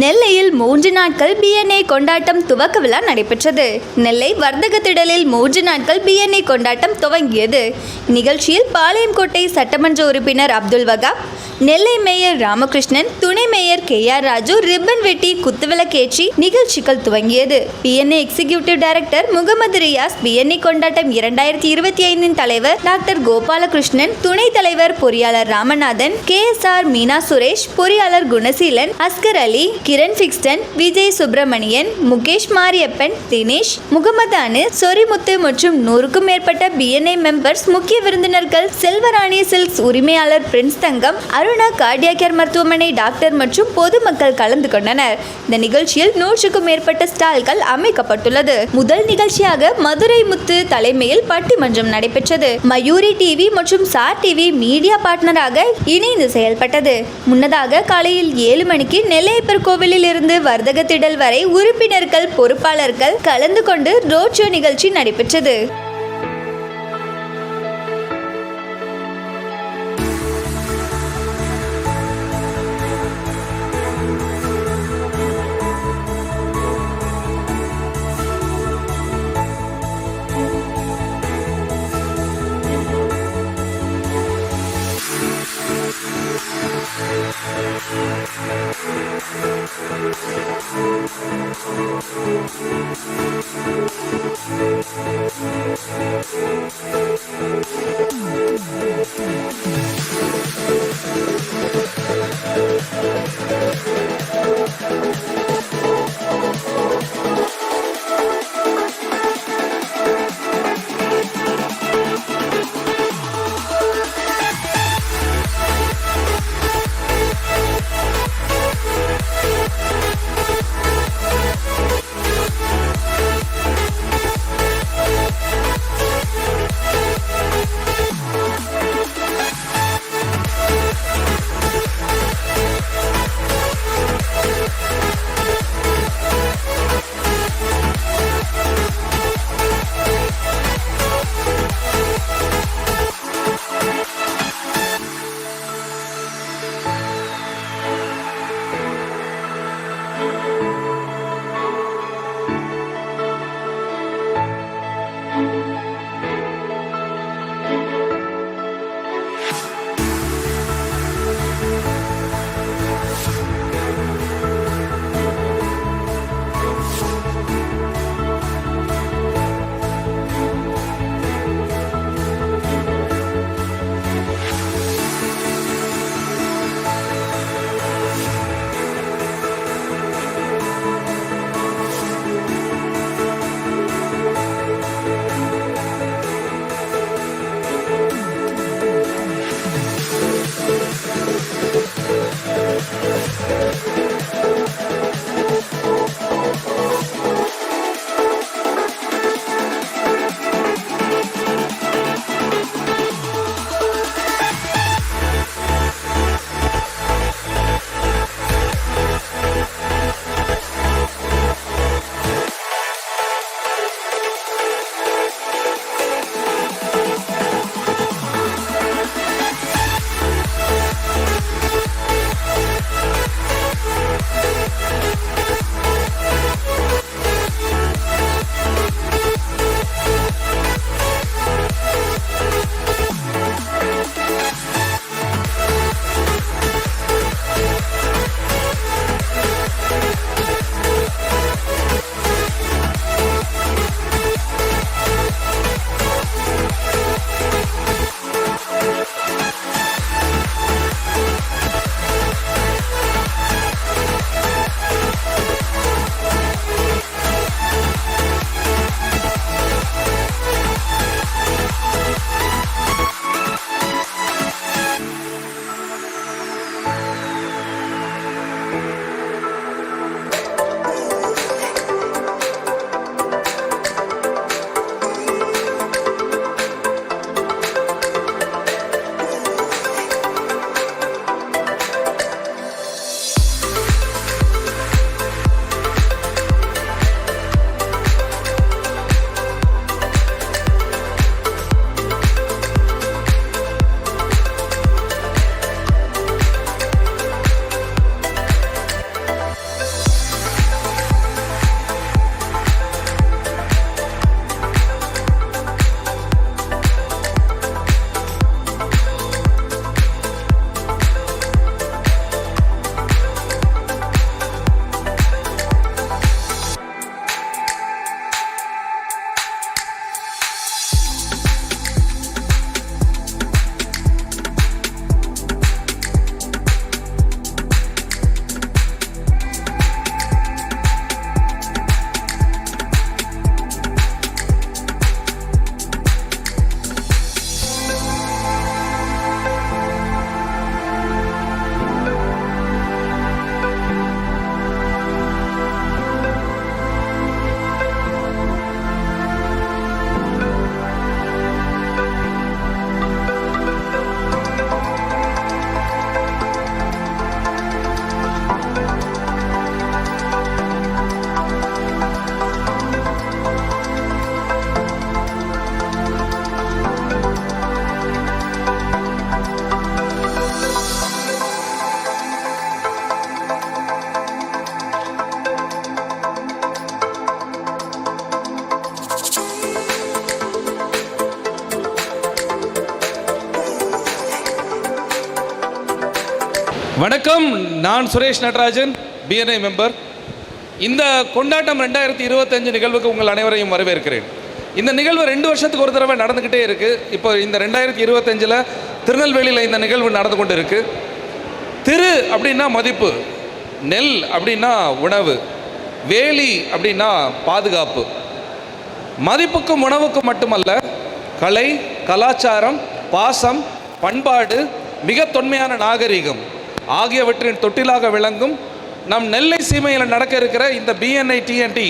நெல்லையில் மூன்று நாட்கள் பிஎன்ஏ கொண்டாட்டம் துவக்க விழா நடைபெற்றது. நெல்லை வர்த்தக திடலில் மூன்று நாட்கள் பிஎன்ஏ கொண்டாட்டம் துவங்கியது. நிகழ்ச்சியில் பாளையங்கோட்டை சட்டமன்ற உறுப்பினர் அப்துல் வகாப் நெல்லை மேயர் ராமகிருஷ்ணன் துணை mayor K R Raju ribbon வெட்டி குத்துவிளக்கேற்றி நிகழ்ச்சிகள் துவங்கியது. BNA executive director Mohammed Riyaz BNA கொண்டாட்டம் இரண்டாயிரத்தி இருபத்தி ஐந்தின் தலைவர் டாக்டர் கோபாலகிருஷ்ணன் துணைத் தலைவர் பொறியாளர் Ramanathan K S R Meena Suresh பொறியாளர் குணசீலன் அஸ்கர் அலி கிரண் பிக்ஸ்டன் விஜய் சுப்பிரமணியன் முகேஷ் மாரியப்பன் தினேஷ் முகமது அனு சொரிமுத்து மற்றும் நூறுக்கும் மேற்பட்ட பிஎன்ஐ மெம்பர்ஸ் முக்கிய விருந்தினர்கள் செல்வராணி சில்க்ஸ் உரிமையாளர் prince Thangam Aruna cardiac care மருத்துவமனை டாக்டர் மற்றும் பொதுமக்கள் கலந்து கொண்டனர். இந்த நிகழ்ச்சியில் நூற்றுக்கும் மேற்பட்ட ஸ்டால்கள் அமைக்கப்பட்டுள்ளது. முதல் நிகழ்ச்சியாக மதுரை முத்து தலைமையில் பட்டிமன்றம் நடைபெற்றது. மயூரி டிவி மற்றும் சார் டிவி மீடியா பார்ட்னராக இணைந்து செயல்பட்டது. முன்னதாக காலையில் ஏழு மணிக்கு நெல்லையப்பர் கோவிலில் இருந்து வர்த்தக திடல் வரை உறுப்பினர்கள் பொறுப்பாளர்கள் கலந்து கொண்டு ரோட் ஷோ நிகழ்ச்சி நடைபெற்றது. வணக்கம் நான் சுரேஷ் நடராஜன் பிஎன்ஐ மெம்பர் இந்த கொண்டாட்டம் ரெண்டாயிரத்தி இருபத்தஞ்சு நிகழ்வுக்கு உங்கள் அனைவரையும் வரவேற்கிறேன். இந்த நிகழ்வு ரெண்டு வருஷத்துக்கு ஒரு தடவை நடந்துக்கிட்டே இருக்குது இப்போ இந்த ரெண்டாயிரத்தி இருபத்தஞ்சில் திருநெல்வேலியில் இந்த நிகழ்வு நடந்து கொண்டு இருக்கு திரு அப்படின்னா மதிப்பு நெல் அப்படின்னா உணவு வேலி அப்படின்னா பாதுகாப்பு. மதிப்புக்கும் உணவுக்கும் மட்டுமல்ல கலை கலாச்சாரம் பாசம் பண்பாடு மிக தொன்மையான நாகரிகம். ஆகியவற்றின் தொட்டிலாக விளங்கும் நம் நெல்லை சீமையில் நடக்க இருக்கிற இந்த பிஎன்ஐ டிஎன்டி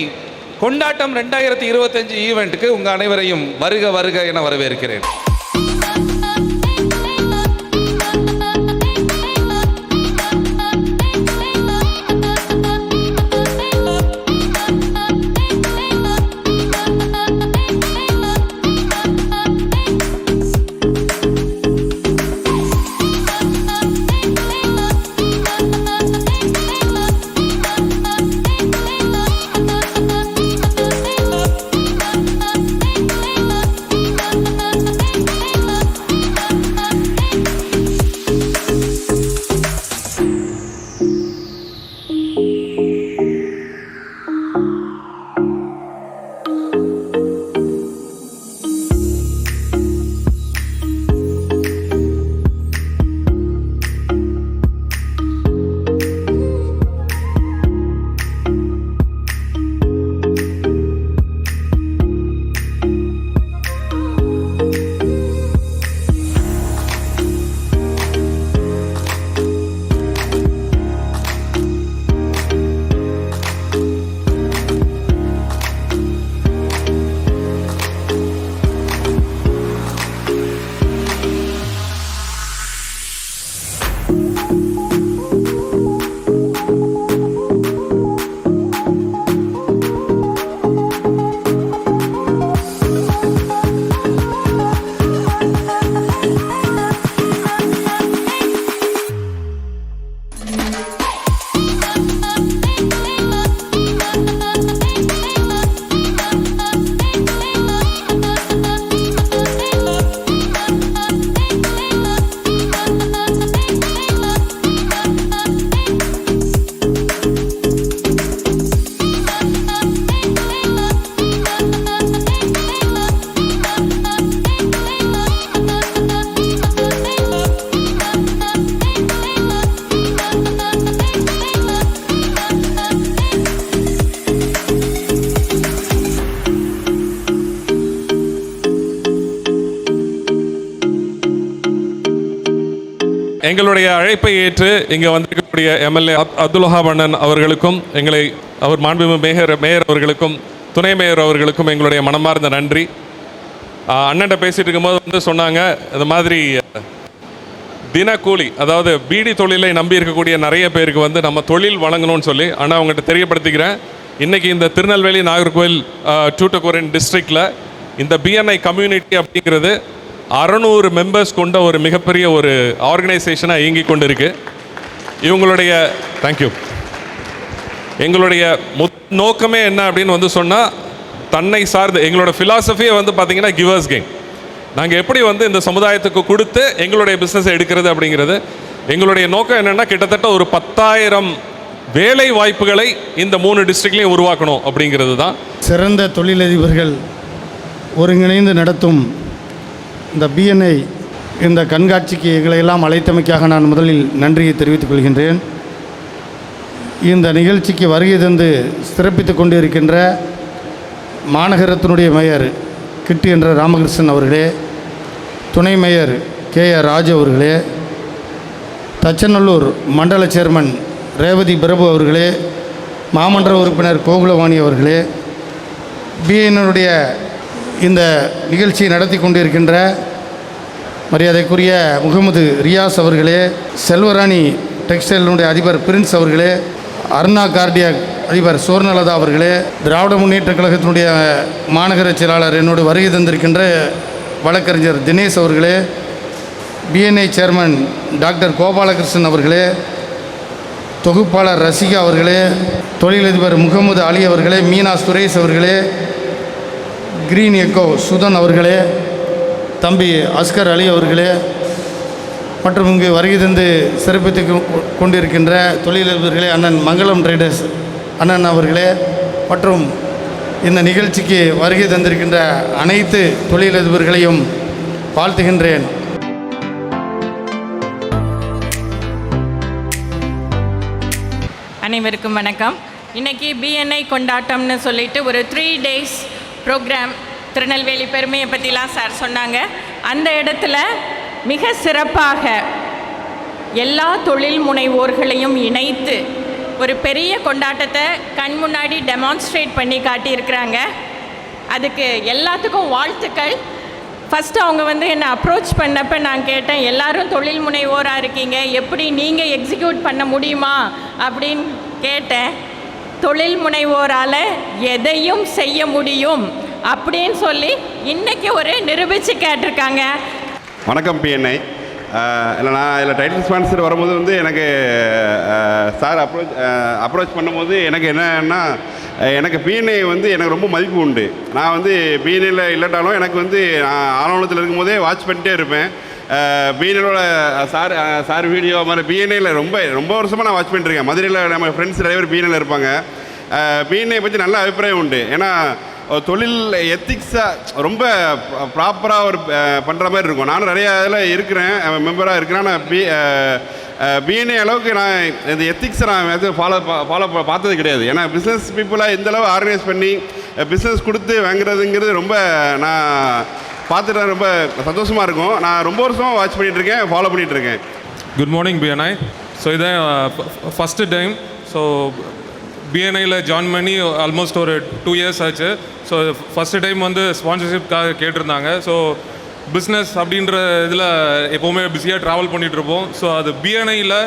கொண்டாட்டம் ரெண்டாயிரத்தி இருபத்தஞ்சு ஈவெண்ட்டுக்கு உங்கள் அனைவரையும் வருக வருக என வரவேற்கிறேன். எங்களுடைய அழைப்பை ஏற்று இங்கே வந்திருக்கக்கூடிய எம்எல்ஏ அப்துல் மன்னன் அண்ணன் அவர்களுக்கும் எங்களை அவர் மாண்புமிகு மேயர் மேயர் அவர்களுக்கும் துணை மேயர் அவர்களுக்கும் எங்களுடைய மனமார்ந்த நன்றி. அண்ணன்ட்ட பேசிட்டு இருக்கும்போது வந்து சொன்னாங்க இந்த மாதிரி தினக்கூலி அதாவது பீடி தொழிலை நம்பி இருக்கக்கூடிய நிறைய பேருக்கு வந்து நம்ம தொழில் வழங்கணும்னு சொல்லி ஆனால் அவங்ககிட்ட தெரியப்படுத்திக்கிறேன். இன்னைக்கு இந்த திருநெல்வேலி நாகர்கோவில் டூட்டகோரின் டிஸ்ட்ரிக்டில் இந்த பிஎன்ஐ கம்யூனிட்டி அப்படிங்கிறது அறநூறு மெம்பர்ஸ் கொண்ட ஒரு மிகப்பெரிய ஒரு ஆர்கனைசேஷனாக இயங்கி கொண்டு இருக்கு இவங்களுடைய தேங்க்யூ எங்களுடைய முத் நோக்கமே என்ன அப்படின்னு வந்து சொன்னால் தன்னை சார்ந்து எங்களோட ஃபிலாசபியே வந்து பார்த்தீங்கன்னா கிவர்ஸ் கேம் நாங்கள் எப்படி வந்து இந்த சமுதாயத்துக்கு கொடுத்து எங்களுடைய பிஸ்னஸை எடுக்கிறது அப்படிங்கிறது எங்களுடைய நோக்கம் என்னென்னா கிட்டத்தட்ட ஒரு பத்தாயிரம் வேலை வாய்ப்புகளை இந்த மூணு டிஸ்ட்ரிக்ட்லையும் உருவாக்கணும் அப்படிங்கிறது தான். சிறந்த தொழிலதிபர்கள் ஒருங்கிணைந்து நடத்தும் இந்த பிஎன்ஐ இந்த கண்காட்சிக்கு எங்களையெல்லாம் அழைத்தமைக்காக நான் முதலில் நன்றியை தெரிவித்துக் கொள்கின்றேன். இந்த நிகழ்ச்சிக்கு வருகை தந்து சிறப்பித்து கொண்டு இருக்கின்ற மாநகரத்தினுடைய மேயர் கிட்டு என்ற ராமகிருஷ்ணன் அவர்களே துணை மேயர் கே ஆர் ராஜு அவர்களே தச்சநல்லூர் மண்டல சேர்மன் ரேவதி பிரபு அவர்களே மாமன்ற உறுப்பினர் கோகுலவாணி அவர்களே பிஎன்னுடைய இந்த நிகழ்ச்சியை நடத்தி கொண்டிருக்கின்ற மரியாதைக்குரிய முகமது ரியாஸ் அவர்களே செல்வராணி டெக்ஸ்டைலினுடைய அதிபர் பிரின்ஸ் அவர்களே அருணா கார்டியாக் அதிபர் சுவர்ணலதா அவர்களே திராவிட முன்னேற்ற கழகத்தினுடைய மாநகர செயலாளர் என்னோடு வருகை தந்திருக்கின்ற வழக்கறிஞர் தினேஷ் அவர்களே பிஎன்ஐ சேர்மன் டாக்டர் கோபாலகிருஷ்ணன் அவர்களே தொகுப்பாளர் ரசிகா அவர்களே தொழிலதிபர் முகமது அலி அவர்களே மீனா சுரேஷ் அவர்களே கிரீன் எக்கோ சுதன் அவர்களே தம்பி அஸ்கர் அலி அவர்களே மற்றும் இங்கு வருகை தந்து சிறப்பித்து கொ- கொண்டிருக்கின்ற தொழிலதிபர்களே அண்ணன் மங்களம் ட்ரேடர்ஸ் அண்ணன் அவர்களே மற்றும் இந்த நிகழ்ச்சிக்கு வருகை தந்திருக்கின்ற அனைத்து தொழிலதிபர்களையும் வாழ்த்துகின்றேன். அனைவருக்கும் வணக்கம். இன்னைக்கு பிஎன்ஐ கொண்டாட்டம்னு சொல்லிட்டு ஒரு த்ரீ டேஸ் ப்ரோக்ராம் திருநெல்வேலி பெருமையை பற்றிலாம் சார் சொன்னாங்க. அந்த இடத்துல மிக சிறப்பாக எல்லா தொழில் முனைவோர்களையும் இணைத்து ஒரு பெரிய கொண்டாட்டத்தை கண் முன்னாடி டெமான்ஸ்ட்ரேட் பண்ணி காட்டியிருக்கிறாங்க. அதுக்கு எல்லாத்துக்கும் வாழ்த்துக்கள். ஃபஸ்ட்டு அவங்க வந்து என்னை அப்ரோச் பண்ணப்போ நான் கேட்டேன் எல்லாரும் தொழில் முனைவோராக இருக்கீங்க எப்படி நீங்கள் எக்ஸிக்யூட் பண்ண முடியுமா? அப்படின்னு கேட்டேன். தொழில் முனைவோரால் எதையும் செய்ய முடியும் அப்படின்னு சொல்லி இன்றைக்கி ஒரு நிரூபித்து கேட்டிருக்காங்க. வணக்கம் பிஎன்ஐ இல்லை நான் இதில் டைட்டில் ஸ்பான்சர் வரும்போது வந்து எனக்கு சார் அப்ரோச் அப்ரோச் பண்ணும்போது எனக்கு என்னன்னா எனக்கு பிஎன்ஐ வந்து எனக்கு ரொம்ப மதிப்பு உண்டு. நான் வந்து பிஎன்ஐயில் இல்லாட்டாலும் எனக்கு வந்து நான் ஆலோனத்தில் இருக்கும்போதே வாட்ச் பண்ணிட்டே இருப்பேன். பிஎன்எலோட சார் சார் வீடியோ மாதிரி பிஎன்ஏல ரொம்ப ரொம்ப வருஷமாக நான் வாட்ச் பண்ணிட்டுருக்கேன் மதுரையில் நம்ம ஃப்ரெண்ட்ஸ் டிரைவர் பிஎன்ஏல இருப்பாங்க. பிஎன்ஏ பற்றி நல்ல அபிப்பிராயம் உண்டு. ஏன்னா தொழில் எத்திக்ஸாக ரொம்ப ப்ராப்பராக ஒரு பண்ணுற மாதிரி இருக்கும். நானும் நிறையா இதில் இருக்கிறேன். மெம்பராக இருக்கிறேன். நான் பி பிஎன்ஏ அளவுக்கு நான் இந்த எத்திக்ஸை நான் எதுவும் ஃபாலோ ஃபாலோ பார்த்தது கிடையாது. ஏன்னா பிஸ்னஸ் பீப்புளாக இந்தளவு ஆர்கனைஸ் பண்ணி பிஸ்னஸ் கொடுத்து வாங்குறதுங்கிறது ரொம்ப நான் பார்த்துட்டு ரொம்ப சந்தோஷமாக இருக்கும். நான் ரொம்ப வருஷமாக வாட்ச் பண்ணிகிட்டு இருக்கேன் ஃபாலோ பண்ணிகிட்டு இருக்கேன். குட் மார்னிங் பிஎன்ஐ ஸோ இதான் ஃபஸ்ட்டு டைம் ஸோ பிஎன்ஐயில் ஜாயின் பண்ணி ஆல்மோஸ்ட் ஒரு டூ இயர்ஸ் ஆச்சு. ஸோ ஃபஸ்ட்டு டைம் வந்து ஸ்பான்சர்ஷிப்காக கேட்டிருந்தாங்க. ஸோ பிஸ்னஸ் அப்படின்ற இதில் எப்போவுமே பிஸியாக ட்ராவல் பண்ணிகிட்ருப்போம் ஸோ அது பிஎன்ஐயில்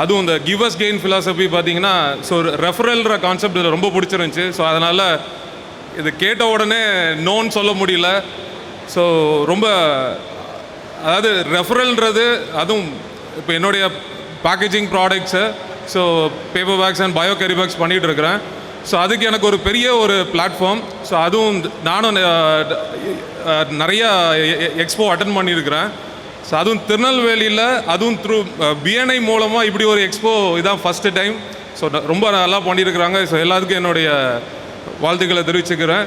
அதுவும் இந்த கிவஸ் கெயின் ஃபிலாசபி பார்த்தீங்கன்னா ஸோ ரெஃபரல்ன்ற கான்செப்ட் இதில் ரொம்ப பிடிச்சிருந்துச்சி. ஸோ அதனால் இது கேட்ட உடனே நோன்னு சொல்ல முடியல. ஸோ ரொம்ப அதாவது ரெஃபரல்ன்றது அதுவும் இப்போ என்னுடைய packaging products so paper bags and bio carry bags பண்ணிகிட்டு இருக்கிறேன் ஸோ அதுக்கு எனக்கு ஒரு பெரிய ஒரு பிளாட்ஃபார்ம் ஸோ அதுவும் நானும் நிறையா எக்ஸ்போ அட்டன் பண்ணியிருக்கிறேன். ஸோ அதுவும் திருநெல்வேலியில் அதுவும் த்ரூ பிஎன்ஐ மூலமாக இப்படி ஒரு எக்ஸ்போ இதான் ஃபஸ்ட்டு டைம் ஸோ ரொம்ப நல்லா பண்ணியிருக்கிறாங்க. ஸோ எல்லாத்துக்கும் என்னுடைய வாழ்த்துக்களை தெரிவிச்சுக்கிறேன்.